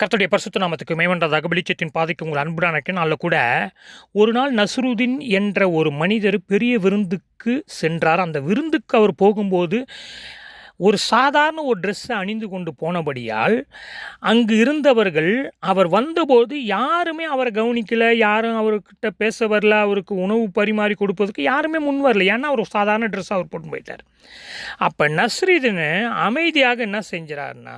கர்த்தருடைய பரிசுத்த நாமத்துக்கு மேவன்றதாக வெளிச்சத்தின் பாதைக்கு உங்கள் அன்புடானக்கு நாளில் கூட ஒரு நாள் நஸ்ருதீன் என்ற ஒரு மனிதர் பெரிய விருந்துக்கு சென்றார். அந்த விருந்துக்கு அவர் போகும்போது ஒரு சாதாரண ஒரு ட்ரெஸ்ஸை அணிந்து கொண்டு போனபடியால் அங்கு இருந்தவர்கள் அவர் வந்தபோது யாருமே அவரை கவனிக்கலை யாரும் அவர்கிட்ட பேச வரல அவருக்கு உணவு பரிமாறி கொடுப்பதுக்கு யாருமே முன் வரல. ஏன்னா அவர் ஒரு சாதாரண ட்ரெஸ் அவர் போட்டு போயிட்டார். அப்போ நஸ்ரீதன் அமைதியாக என்ன செஞ்சுறாருன்னா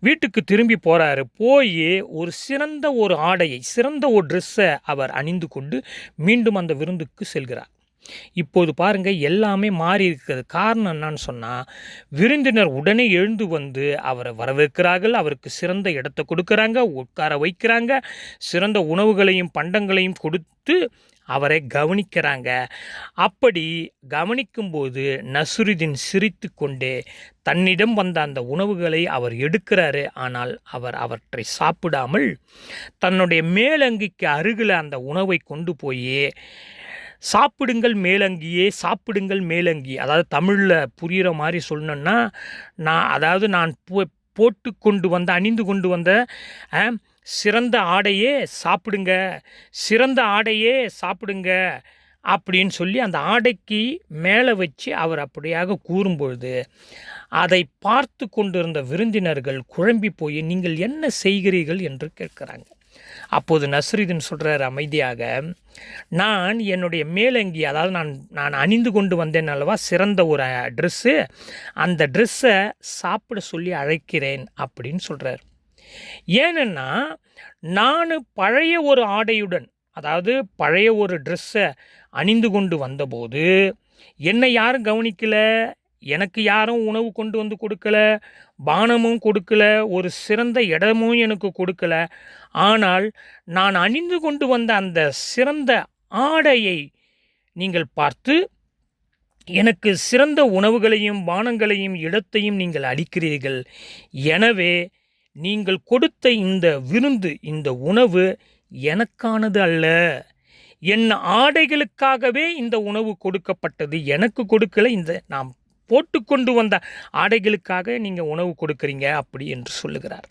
வீட்டுக்கு திரும்பி போகிறாரு போய் ஒரு சிறந்த ஒரு ஆடையை சிறந்த ஒரு ட்ரெஸ்ஸை அவர் அணிந்து கொண்டு மீண்டும் அந்த விருந்துக்கு செல்கிறார். இப்போது பாருங்க எல்லாமே மாறி இருக்கிறது. காரணம் என்னன்னு சொன்னால் விருந்தினர் உடனே எழுந்து வந்து அவரை வரவேற்கிறார்கள். அவருக்கு சிறந்த இடத்தை கொடுக்குறாங்க உட்கார வைக்கிறாங்க. சிறந்த உணவுகளையும் பண்டங்களையும் கொடுத்து அவரை கவனிக்கிறாங்க. அப்படி கவனிக்கும்போது நசுருதீன் சிரித்து கொண்டே தன்னிடம் வந்த அந்த உணவுகளை அவர் எடுக்கிறாரு. ஆனால் அவர் அவற்றை சாப்பிடாமல் தன்னுடைய மேலங்கிக்கு அருகில் அந்த உணவை கொண்டு போய் சாப்பிடுங்கள் மேலங்கியே சாப்பிடுங்கள் மேலங்கி அதாவது தமிழில் புரிகிற மாதிரி சொல்லணுன்னா நான் அதாவது நான் போ போட்டு கொண்டு வந்த அணிந்து கொண்டு வந்த சிறந்த ஆடையே சாப்பிடுங்க சிறந்த ஆடையே சாப்பிடுங்க அப்படின்னு சொல்லி அந்த ஆடைக்கு மேலே வச்சு அவர் அப்படியாக கூறும்பொழுது அதை பார்த்து கொண்டிருந்த விருந்தினர்கள் குழம்பி போய் நீங்கள் என்ன செய்கிறீர்கள்? என்று கேட்குறாங்க. அப்போது நஸ்ருதீன் சொல்கிறார் அமைதியாக நான் என்னுடைய மேலங்கி அதாவது நான் நான் அணிந்து கொண்டு வந்தேன் அல்லவா சிறந்த ஒரு ட்ரெஸ்ஸு அந்த ட்ரெஸ்ஸை சாப்பிட சொல்லி அழைக்கிறேன் அப்படின்னு சொல்கிறார் ஏனென்னா நான் பழைய ஒரு ஆடையுடன் அதாவது பழைய ஒரு ட்ரெஸ்ஸை அணிந்து கொண்டு வந்தபோது என்னை யாரும் கவனிக்கலை எனக்கு யாரும் உணவு கொண்டு வந்து கொடுக்கல பானமும் கொடுக்கல ஒரு சிறந்த இடமும் எனக்கு கொடுக்கல. ஆனால் நான் அணிந்து கொண்டு வந்த அந்த சிறந்த ஆடையை நீங்கள் பார்த்து எனக்கு சிறந்த உணவுகளையும் பானங்களையும் இடத்தையும் நீங்கள் அளிக்கிறீர்கள். எனவே நீங்கள் கொடுத்த இந்த விருந்து இந்த உணவு எனக்கானது அல்ல. என் ஆடைகளுக்காகவே இந்த உணவு கொடுக்கப்பட்டது எனக்கு கொடுக்கல இந்த நாம் போட்டுக்கொண்டு வந்த ஆடைகளுக்காக நீங்கள் உணவு கொடுக்குறீங்க அப்படி என்று சொல்லுகிறார்.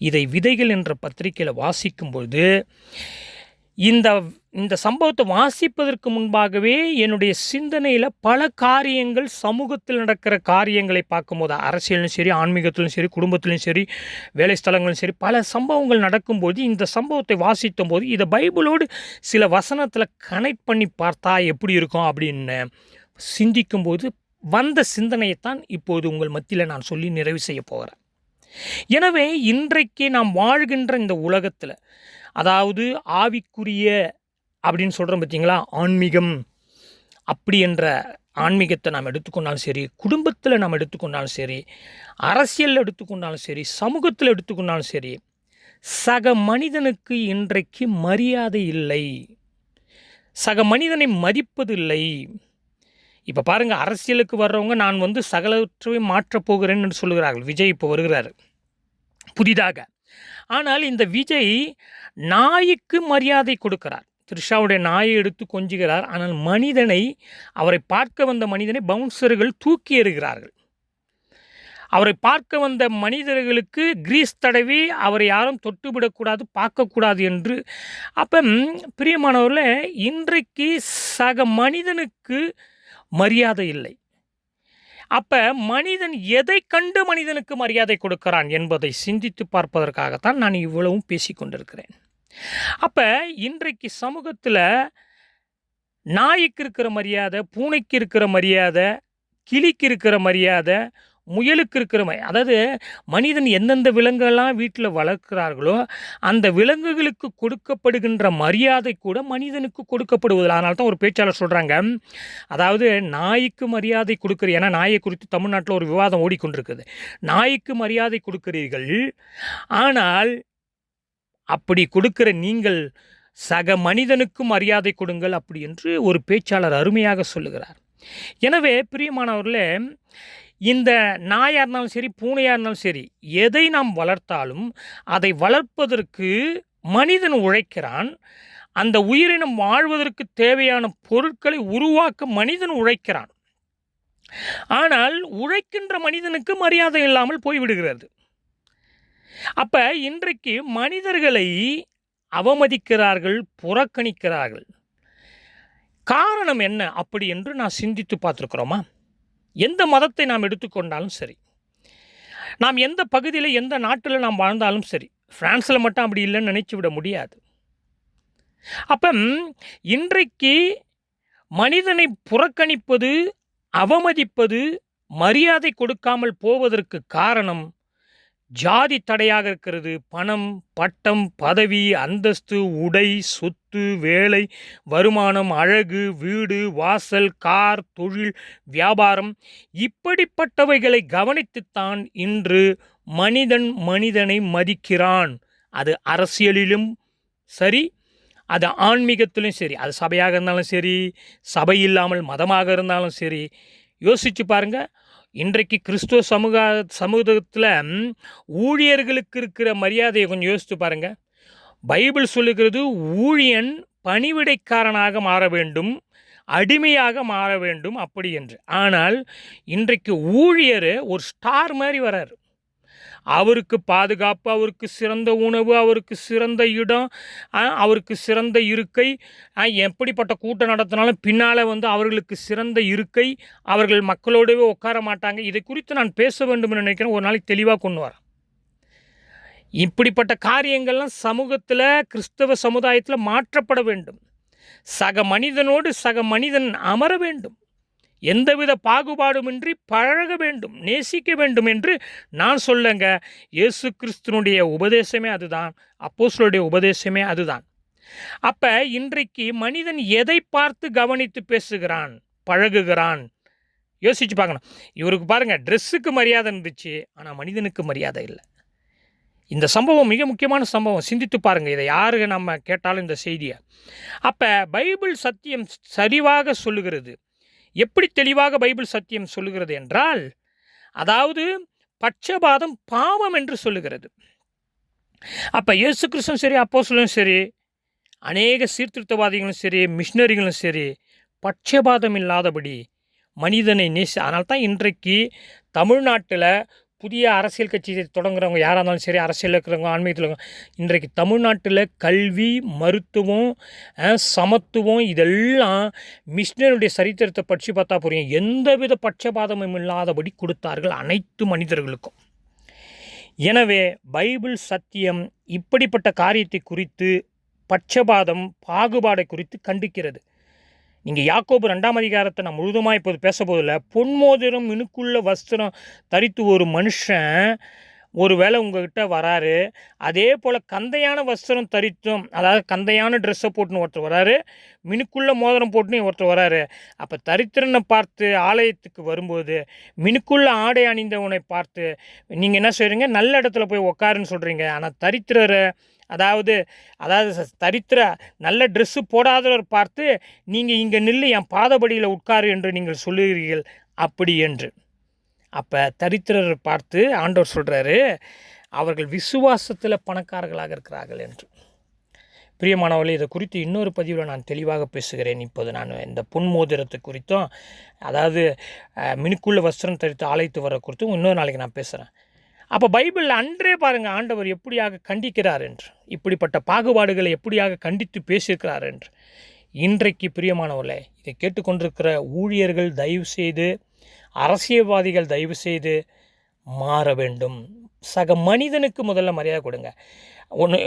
இதை விதைகள் என்ற பத்திரிகையில் வாசிக்கும்பொழுது இந்த இந்த சம்பவத்தை வாசிப்பதற்கு முன்பாகவே என்னுடைய சிந்தனையில் பல காரியங்கள் சமூகத்தில் நடக்கிற காரியங்களை பார்க்கும்போது அரசியலும் சரி ஆன்மீகத்திலும் சரி குடும்பத்திலும் சரி வேலை ஸ்தலங்களும் சரி பல சம்பவங்கள் நடக்கும்போது இந்த சம்பவத்தை வாசித்த போது இதை பைபிளோடு சில வசனத்தில் கனெக்ட் பண்ணி பார்த்தா எப்படி இருக்கும் அப்படின்னு சிந்திக்கும்போது வந்த சிந்தனையைத்தான் இப்போது உங்கள் மத்தியில் நான் சொல்லி நிறைவு செய்ய போகிறேன் எனவே இன்றைக்கு நாம் வாழ்கின்ற இந்த உலகத்தில் அதாவது ஆவிக்குரிய அப்படின்னு சொல்கிறோம் பார்த்தீங்களா ஆன்மீகம் அப்படி என்ற ஆன்மீகத்தை நாம் எடுத்துக்கொண்டாலும் சரி குடும்பத்தில் நாம் எடுத்துக்கொண்டாலும் சரி அரசியலில் எடுத்துக்கொண்டாலும் சரி சமூகத்தில் எடுத்துக்கொண்டாலும் சரி சக மனிதனுக்கு இன்றைக்கு மரியாதை இல்லை. சக மனிதனை மதிப்பதில்லை. இப்போ பாருங்கள் அரசியலுக்கு வர்றவங்க நான் வந்து சகலவற்றையும் மாற்றப் போகிறேன் என்று சொல்லுகிறார்கள். விஜய் இப்போ வருகிறார். புதிதாக. ஆனால் இந்த விஜய் நாய்க்கு மரியாதை கொடுக்கிறார். த்ரிஷாவுடைய நாயை எடுத்து கொஞ்சுகிறார். ஆனால் மனிதனை அவரை பார்க்க வந்த மனிதனை பவுன்சர்கள் தூக்கி எறிகிறார்கள். அவரை பார்க்க வந்த மனிதர்களுக்கு கிரீஸ் தடவி அவரை யாரும் தொட்டுவிடக்கூடாது பார்க்கக்கூடாது என்று. அப்போ பிரியமானவர்களே இன்றைக்கு சக மனிதனுக்கு மரியாதை இல்லை. அப்போ மனிதன் எதை கண்டு மனிதனுக்கு மரியாதை கொடுக்கிறான் என்பதை சிந்தித்து பார்ப்பதற்காகத்தான் நான் இவ்வளவும் பேசிக்கொண்டிருக்கிறேன் அப்போ இன்றைக்கு சமூகத்தில் நாய்க்கு இருக்கிற மரியாதை பூனைக்கு இருக்கிற மரியாதை கிளிக்கு இருக்கிற மரியாதை முயலுக்கு இருக்கிற அதாவது மனிதன் எந்தெந்த விலங்குகள்லாம் வீட்டில் வளர்க்கிறார்களோ அந்த விலங்குகளுக்கு கொடுக்கப்படுகின்ற மரியாதை கூட மனிதனுக்கு கொடுக்கப்படுவதில்லை. அதனால தான் ஒரு பேச்சாளர் சொல்கிறாங்க அதாவது நாய்க்கு மரியாதை கொடுக்குற ஏன்னா நாயை குறித்து தமிழ்நாட்டில் ஒரு விவாதம் ஓடிக்கொண்டிருக்குது. நாய்க்கு மரியாதை கொடுக்கிறீர்கள். ஆனால் அப்படி கொடுக்கிற நீங்கள் சக மனிதனுக்கு மரியாதை கொடுங்கள் அப்படி என்று ஒரு பேச்சாளர் அருமையாக சொல்லுகிறார். எனவே பிரியமானவர்களே இந்த நாயாக இருந்தாலும் சரி பூனையாக இருந்தாலும் சரி எதை நாம் வளர்த்தாலும் அதை வளர்ப்பதற்கு மனிதன் உழைக்கிறான். அந்த உயிரினம் வாழ்வதற்கு தேவையான பொருட்களை உருவாக்க மனிதன் உழைக்கிறான். ஆனால் உழைக்கின்ற மனிதனுக்கு மரியாதை இல்லாமல் போய்விடுகிறது. அப்போ இன்றைக்கு மனிதர்களை அவமதிக்கிறார்கள் புறக்கணிக்கிறார்கள். காரணம் என்ன அப்படி என்று நான் சிந்தித்து பார்த்துருக்குறோமா? எந்த மதத்தை நாம் எடுத்துக்கொண்டாலும் சரி நாம் எந்த பகுதியில் எந்த நாட்டில் நாம் வாழ்ந்தாலும் சரி ஃப்ரான்ஸில் மட்டும் அப்படி இல்லைன்னு நினச்சி விட முடியாது. அப்போ இன்றைக்கு மனிதனை புறக்கணிப்பது அவமதிப்பது மரியாதை கொடுக்காமல் போவதற்கு காரணம் ஜாதி தடையாக இருக்கிறது. பணம் பட்டம் பதவி அந்தஸ்து உடை சொத்து வேலை வருமானம் அழகு வீடு வாசல் கார் தொழில் வியாபாரம் இப்படிப்பட்டவைகளை கவனித்துத்தான் இன்று மனிதன் மனிதனை மதிக்கிறான். அது அரசியலிலும் சரி அது ஆன்மீகத்திலும் சரி அது சபையாக இருந்தாலும் சரி சபை இல்லாமல் மதமாக இருந்தாலும் சரி. யோசித்து பாருங்கள் இன்றைக்கு கிறிஸ்துவ சமூக சமூகத்தில் ஊழியர்களுக்கு இருக்கிற மரியாதையை கொஞ்சம் யோசித்து பாருங்கள் பைபிள் சொல்லுகிறது ஊழியன் பணிவிடைக்காரனாக மாற வேண்டும் அடிமையாக மாற வேண்டும் அப்படி என்று. ஆனால் இன்றைக்கு ஊழியர் ஒரு ஸ்டார் மாதிரி வரார் அவருக்கு பாதுகாப்பு அவருக்கு சிறந்த உணவு அவருக்கு சிறந்த இடம் அவருக்கு சிறந்த இருக்கை எப்படிப்பட்ட கூட்டம் நடத்தினாலும் பின்னால் வந்து அவர்களுக்கு சிறந்த இருக்கை அவர்கள் மக்களோடவே உட்கார மாட்டாங்க. இதை குறித்து நான் பேச வேண்டும் என்று நினைக்கிறேன். ஒரு நாளைக்கு தெளிவாக கொண்டு வரேன். இப்படிப்பட்ட காரியங்கள்லாம் சமூகத்தில் கிறிஸ்தவ சமுதாயத்தில் மாற்றப்பட வேண்டும். சக மனிதனோடு சக மனிதன் அமர வேண்டும். எந்தவித பாகுபாடுமின்றி பழக வேண்டும் நேசிக்க வேண்டும் என்று நான் சொல்லுங்க. இயேசு கிறிஸ்துனுடைய உபதேசமே அதுதான். அப்போஸ்தலருடைய உபதேசமே அதுதான். அப்ப இன்றைக்கு மனிதன் எதை பார்த்து கவனித்து பேசுகிறான்? பழகுகிறான்? யோசிச்சு பார்க்கணும். இவருக்கு பாருங்க ட்ரெஸ்ஸுக்கு மரியாதை இருந்துச்சு ஆனால் மனிதனுக்கு மரியாதை இல்லை. இந்த சம்பவம் மிக முக்கியமான சம்பவம். சிந்தித்து பாருங்கள் இதை யாருக்கு நம்ம கேட்டாலும் இந்த செய்தியை. அப்போ பைபிள் சத்தியம் சரிவாக சொல்லுகிறது. எப்படி தெளிவாக பைபிள் சத்தியம் சொல்லுகிறது என்றால் அதாவது பட்சபாதம் பாவம் என்று சொல்லுகிறது. அப்போ இயேசு கிறிஸ்துவும் சரி அப்போசலும் சரி அநேக சீர்திருத்தவாதிகளும் சரி மிஷினரிகளும் சரி பட்சபாதம் இல்லாதபடி மனிதனை நேசி அதனால்தான் இன்றைக்கு தமிழ்நாட்டில் புதிய அரசியல் கட்சி தொடங்குறவங்க யாராக இருந்தாலும் சரி அரசியலில் இருக்கிறவங்க ஆன்மீகத்தில் இருக்கிறவங்க இன்றைக்கு தமிழ்நாட்டில் கல்வி மருத்துவம் சமத்துவம் இதெல்லாம் மிஷினருடைய சரித்திரத்தை படித்து பார்த்தா புரியும். எந்தவித பட்சபாதமும் இல்லாதபடி கொடுத்தார்கள் அனைத்து மனிதர்களுக்கும். எனவே பைபிள் சத்தியம் இப்படிப்பட்ட காரியத்தை குறித்து பட்சபாதம் பாகுபாடை குறித்து கண்டிக்கிறது. நீங்கள் யாக்கோபு ரெண்டாம் அதிகாரத்தை நான் முழுதுமாக இப்போது பேச போதில்லை பொன்மோதிரம் மினுக்குள்ள வஸ்திரம் தரித்து ஒரு மனுஷன் ஒரு வேளை உங்ககிட்ட வராரு அதே போல் கந்தையான வஸ்திரம் தரித்தும் அதாவது கந்தையான ட்ரெஸ்ஸை போட்டுன்னு ஒருத்தர் வராரு மினுக்குள்ள மோதிரம் போட்டுன்னு ஒருத்தர் வராரு. அப்போ தரித்திரனை பார்த்து ஆலயத்துக்கு வரும்போது மினுக்குள்ள ஆடை அணிந்தவனை பார்த்து நீங்கள் என்ன செய்றீங்க? நல்ல இடத்துல போய் உக்காருன்னு சொல்கிறீங்க ஆனால் தரித்திரரை அதாவது அதாவது தரித்திர நல்ல ட்ரெஸ்ஸு போடாதவர் பார்த்து நீங்கள் இங்கே நில்லு என் பாதபடியில் உட்காரு என்று நீங்கள் சொல்லுகிறீர்கள். அப்படி என்று. அப்போ தரித்திரர் பார்த்து ஆண்டவர் சொல்கிறாரு அவர்கள் விசுவாசத்தில் பணக்காரர்களாக இருக்கிறார்கள் என்று. பிரியமானவர்களே இதை குறித்து இன்னொரு பதிவில் நான் தெளிவாக பேசுகிறேன். இப்போது நான் இந்த பொன்மோதிரத்தை குறித்தும் அதாவது மினுக்குள்ள வஸ்திரம் தரித்து ஆலைத்து வர குறித்தும் இன்னொரு நாளைக்கு நான் பேசுகிறேன் அப்போ பைபிளில் அன்றே பாருங்கள் ஆண்டவர் எப்படியாக கண்டிக்கிறார் என்று. இப்படிப்பட்ட பாகுபாடுகளை எப்படியாக கண்டித்து பேசியிருக்கிறார் என்று. இன்றைக்கு பிரியமானவர்களே இதை கேட்டுக்கொண்டிருக்கிற ஊழியர்கள் தயவு செய்து அரசியல்வாதிகள் தயவு செய்து மாற வேண்டும். சக மனிதனுக்கு முதல்ல மரியாதை கொடுங்க. ஒன்று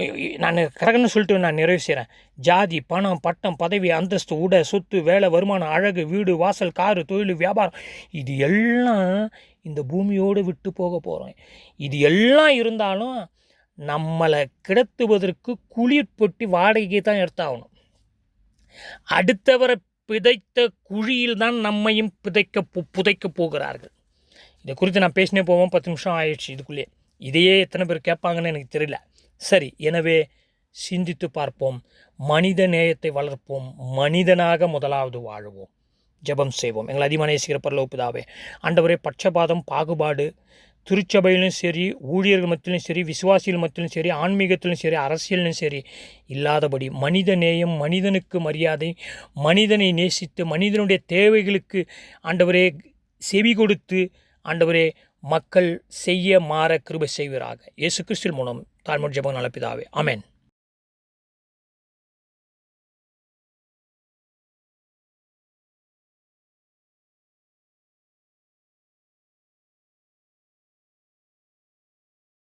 நான் கரகன்னு சொல்லிட்டு நான் நிறைவு செய்கிறேன் ஜாதி பணம் பட்டம் பதவி அந்தஸ்து உடை சொத்து வேலை வருமானம் அழகு வீடு வாசல் காரு தொழில் வியாபாரம். இது எல்லாம் இந்த பூமியோடு விட்டு போக போகிறோம் இது எல்லாம் இருந்தாலும் நம்மளை கிடத்துவதற்கு குளிர் பொட்டி வாடகைக்கு தான் எடுத்தாகணும். அடுத்தவரை பிதைத்த குழியில் தான் நம்மையும் பிதைக்க புதைக்க புதைக்கப் போகிறார்கள். இதை குறித்து நான் பேசினே போவோம் பத்து நிமிஷம் ஆயிடுச்சு இதுக்குள்ளேயே இதையே எத்தனை பேர் கேட்பாங்கன்னு எனக்கு தெரியல. சரி எனவே சிந்தித்து பார்ப்போம். மனித நேயத்தை வளர்ப்போம். மனிதனாக முதலாவது வாழுவோம். ஜெபம் செய்வோம். எங்களை அதிகமான நேசிக்கிற பரலோப்பிதாவே ஆண்டவரே பட்சபாதம் பாகுபாடு திருச்சபையிலும் சரி ஊழியர்கள் மத்தியிலும் சரி விசுவாசிகள் மத்தியிலும் சரி ஆன்மீகத்திலும் சரி அரசியலிலும் சரி இல்லாதபடி மனித நேயம் மனிதனுக்கு மரியாதை மனிதனை நேசித்து மனிதனுடைய தேவைகளுக்கு ஆண்டவரே செவி கொடுத்து ஆண்டவரே மக்கள் செய்ய மாற கிருபை செய்வராக. இயேசு கிறிஸ்துவின் மூலம் தாழ்மொழி ஜபம் நலப்பிதாவே அமேன்